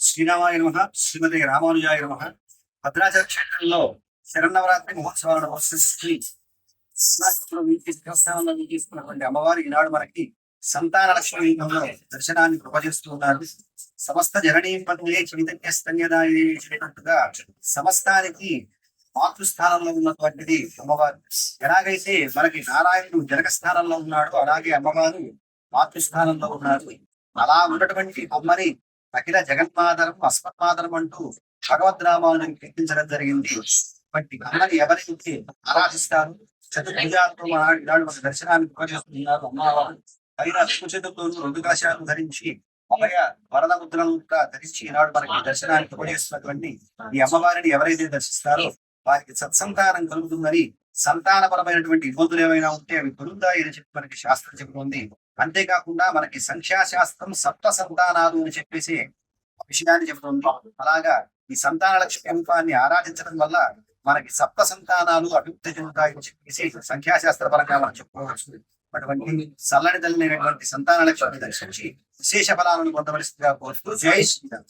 శ్రీరామాయ నమ. శ్రీమతి రామానుజాయ నమ. భద్రాచల క్షేత్రంలో శరన్నవరాత్రి మహోత్సవాలను నిర్వహించి దేవస్థానంలో తీసుకున్నటువంటి అమ్మవారి ఈనాడు మనకి సంతాన లక్ష్మి దర్శనాన్ని కృపజేస్తూ ఉన్నారు. సమస్త జననీ పదే చైతన్య స్తన్యదాయి చెప్పినట్టుగా సమస్తానికి మాతృస్థానంలో ఉన్నటువంటిది అమ్మవారు. ఎలాగైతే మనకి నారాయణుడు జనక స్థానంలో ఉన్నాడు అలాగే అమ్మవారు మాతృస్థానంలో ఉన్నారు. అలా ఉన్నటువంటి అమ్మని అఖిల జగన్మాదరం అస్మత్మాదరం అంటూ భగవద్రామాలను కీర్తించడం జరిగింది. బట్టి అమ్మని ఎవరైతే ఆరాధిస్తారు? చతుర్భుజాలతో ఈనాడు మన దర్శనానికి ఉపయోగిస్తున్నారు అమ్మవారు పైన చేతులతో రెండు కలశాలను ధరించి అభయ వరద ముద్రలను కూడా ధరించి ఈనాడు మనకి దర్శనానికి ఉపయోగిస్తున్నటువంటి ఈ అమ్మవారిని ఎవరైతే దర్శిస్తారో వారికి సత్సంతానం కలుగుతుందని సంతానపరమైనటువంటి ఇబ్బందులు ఏమైనా ఉంటే అవి తొలుగుతాయి అని చెప్పి మనకి శాస్త్రం చెబుతుంది. అంతేకాకుండా మనకి సంఖ్యాశాస్త్రం సప్త సంతానాలు అని చెప్పేసి విషయాన్ని చెబుతుంది. అలాగా ఈ సంతాన లక్ష్మి ఆరాధించడం వల్ల మనకి సప్త సంతానాలు అభివృద్ధి చెందుతాయని చెప్పేసి సంఖ్యాశాస్త్ర పరంగా మనం చెప్పుకోవచ్చు. అటువంటి చల్లని తల్లినటువంటి సంతాన లక్ష్మిని దర్శించి విశేష ఫలాలను పొందవలసిందిగా కోరుతూ జై శ్రీరామ్.